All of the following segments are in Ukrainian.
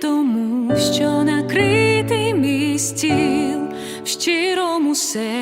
тому, що накритий мій стіл в щирому серці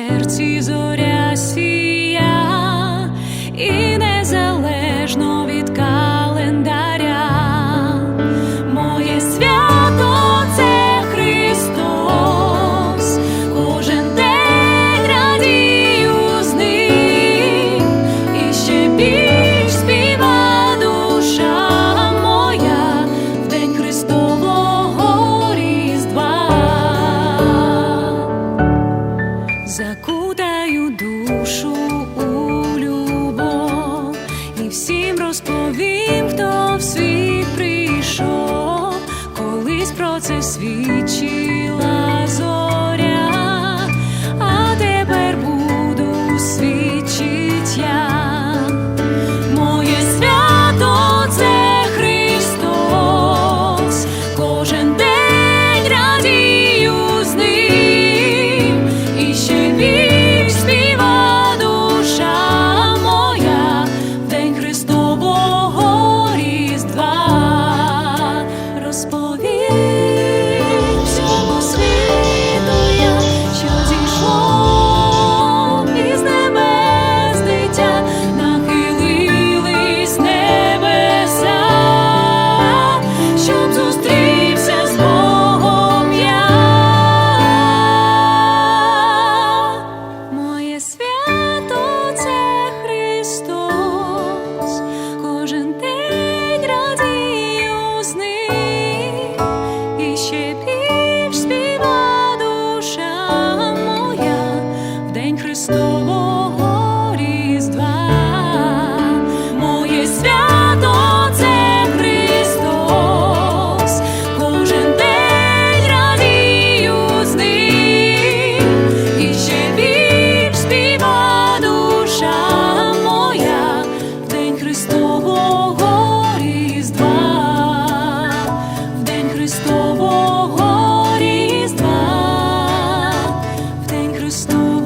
Закутаю душу у любов і всім розповім, хто в світ прийшов, колись про це свідчила stone.